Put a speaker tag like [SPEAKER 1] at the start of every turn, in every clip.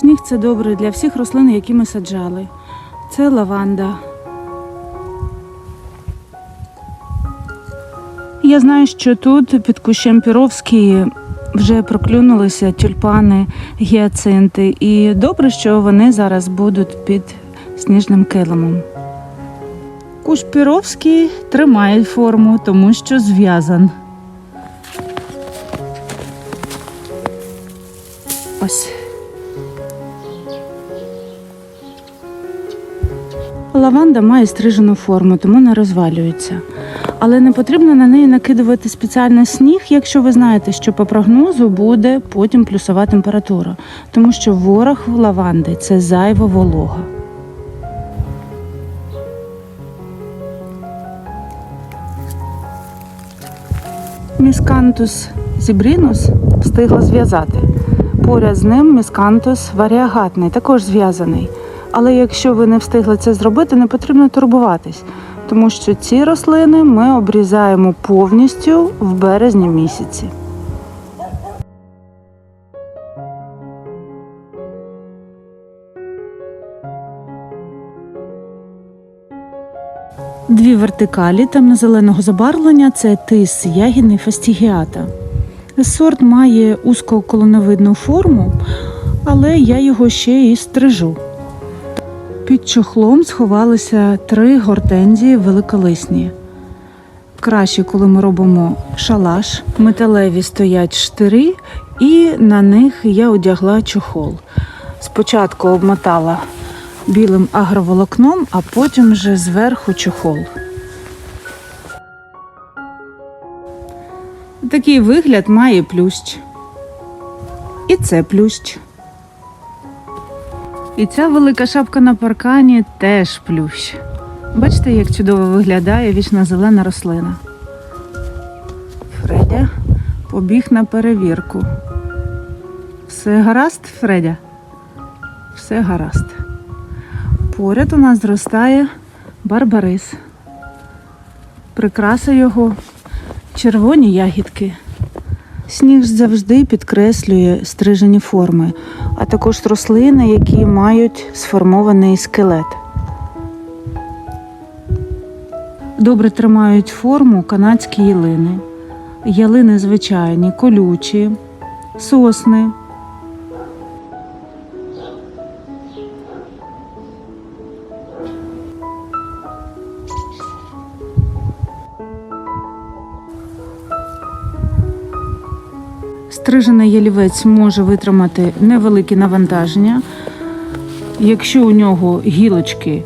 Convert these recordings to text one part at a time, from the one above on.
[SPEAKER 1] Сніг це добре для всіх рослин, які ми саджали. Це лаванда. Я знаю, що тут під кущем Піровський вже проклюнулися тюльпани, гіацинти, і добре, що вони зараз будуть під сніжним килимом. Кущ Піровський тримає форму, тому що зв'язан. Ось. Лаванда має стрижену форму, тому не розвалюється. Але не потрібно на неї накидувати спеціальний сніг, якщо ви знаєте, що по прогнозу буде потім плюсова температура, тому що ворог лаванди це зайва волога. Міскантус зібрінус встигла зв'язати. Поряд з ним міскантус варіагатний, також зв'язаний. Але якщо ви не встигли це зробити, не потрібно турбуватись, тому що ці рослини ми обрізаємо повністю в березні місяці. Дві вертикалі темно-зеленого забарвлення це тис ягідний фастігіата. Сорт має узкоколоновидну форму, але я його ще і стрижу. Під чохлом сховалися три гортензії великолисні. Краще, коли ми робимо шалаш, металеві стоять штири, і на них я одягла чохол. Спочатку обмотала білим агроволокном, а потім вже зверху чохол. Такий вигляд має плющ. І це плющ. І ця велика шапка на паркані теж плющ. Бачите, як чудово виглядає вічна зелена рослина. Фредя побіг на перевірку. Все гаразд, Фредя? Все гаразд. Поряд у нас зростає барбарис. Прикраса його червоні ягідки. Сніг завжди підкреслює стрижені форми, а також рослини, які мають сформований скелет. Добре тримають форму канадські ялини, ялини звичайні, колючі, сосни. Стрижений ялівець може витримати невеликі навантаження, якщо у нього гілочки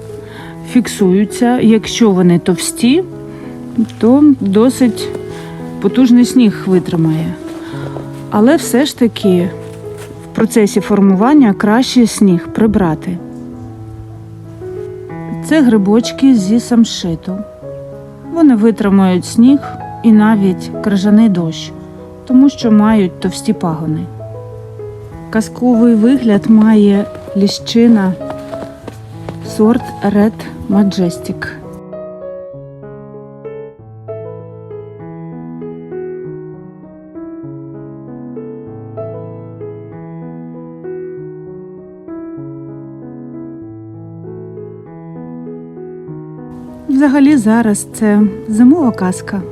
[SPEAKER 1] фіксуються, якщо вони товсті, то досить потужний сніг витримає. Але все ж таки в процесі формування краще сніг прибрати. Це грибочки зі самшиту. Вони витримають сніг і навіть крижаний дощ тому що мають товсті пагони. Казковий вигляд має ліщина сорт Red Majestic. Взагалі зараз це зимова казка.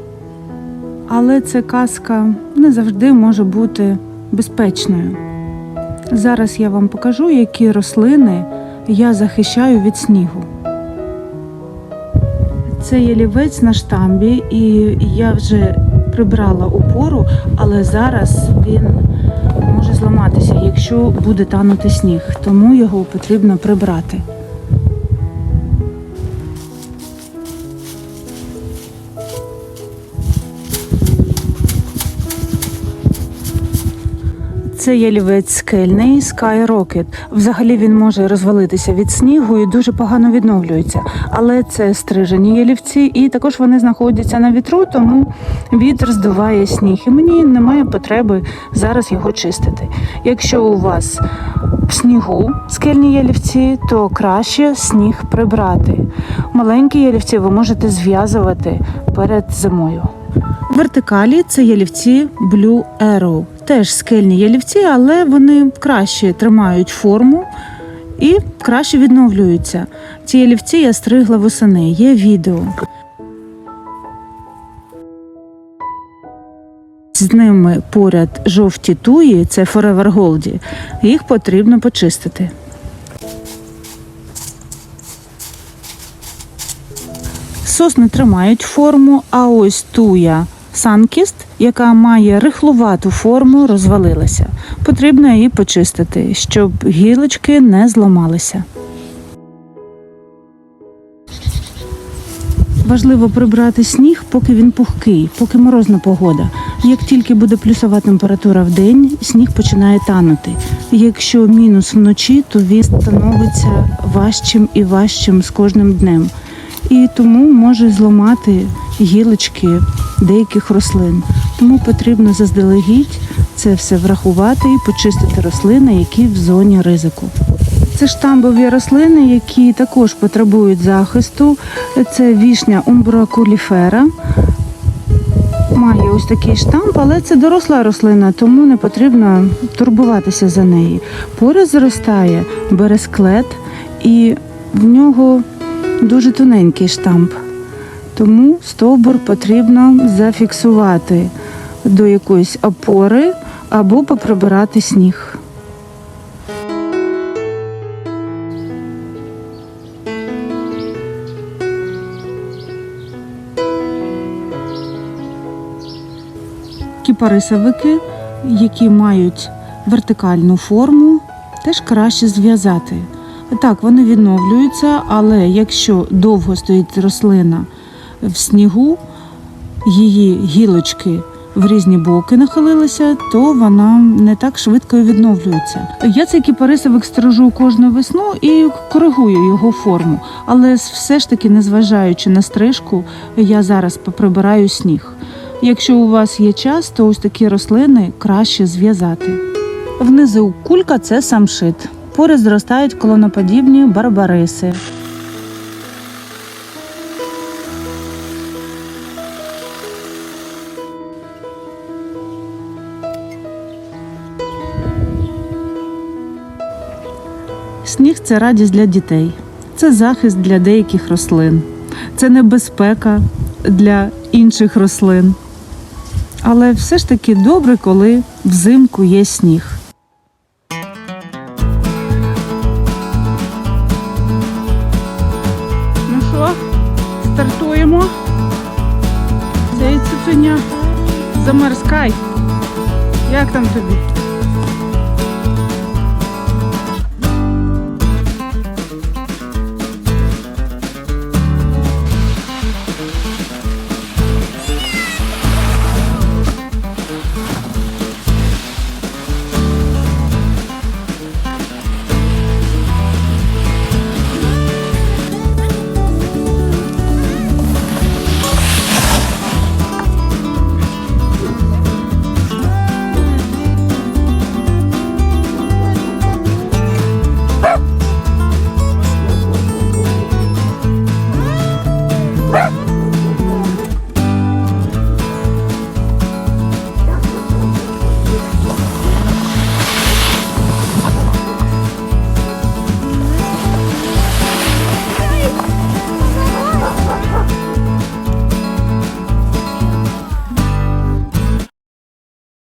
[SPEAKER 1] Але ця казка не завжди може бути безпечною. Зараз я вам покажу, які рослини я захищаю від снігу. Це ялівець на штамбі, і я вже прибрала опору, але зараз він може зламатися, якщо буде танути сніг, тому його потрібно прибрати. Це ялівець скельний Sky. Взагалі він може розвалитися від снігу і дуже погано відновлюється. Але це стрижені ялівці, і також вони знаходяться на вітру, тому вітер здуває сніг. І мені немає потреби зараз його чистити. Якщо у вас в снігу скельні ялівці, то краще сніг прибрати. Маленькі ялівці ви можете зв'язувати перед зимою. Вертикалі це ялівці Blue Arrow. теж скельні ялівці, але вони краще тримають форму і краще відновлюються. Ці ялівці я стригла восени, є відео. З ними поряд жовті туї, це Forever Gold, їх потрібно почистити. Сосни тримають форму, а ось туя Санкіст, яка має рихлувату форму, розвалилася. Потрібно її почистити, щоб гілочки не зламалися. Важливо прибрати сніг, поки він пухкий, поки морозна погода. Як тільки буде плюсова температура в день, сніг починає танути. Якщо мінус вночі, то він становиться важчим і важчим з кожним днем. І тому може зламати гілочки деяких рослин. Тому потрібно заздалегідь це все врахувати і почистити рослини, які в зоні ризику. Це штамбові рослини, які також потребують захисту. Це вішня умбракуліфера. Має ось такий штамп, але це доросла рослина, тому не потрібно турбуватися за неї. Поряд зростає бересклет, і в нього дуже тоненький штамп. Тому стовбур потрібно зафіксувати до якоїсь опори або поприбирати сніг. Кіпарисовики, які мають вертикальну форму, теж краще зв'язати. Так, вони відновлюються, але якщо довго стоїть рослина в снігу, її гілочки в різні боки нахилилися, то вона не так швидко відновлюється. Я цей кіпарисовик стрижу кожну весну і коригую його форму. Але все ж таки, незважаючи на стрижку, я зараз поприбираю сніг. Якщо у вас є час, то ось такі рослини краще зв'язати. Внизу кулька це самшит. Поряд зростають колоноподібні барбариси. Сніг це радість для дітей, це захист для деяких рослин, це небезпека для інших рослин. Але все ж таки добре, коли взимку є сніг. Стартуємо. Це цуценя замерзкай. Як там тобі?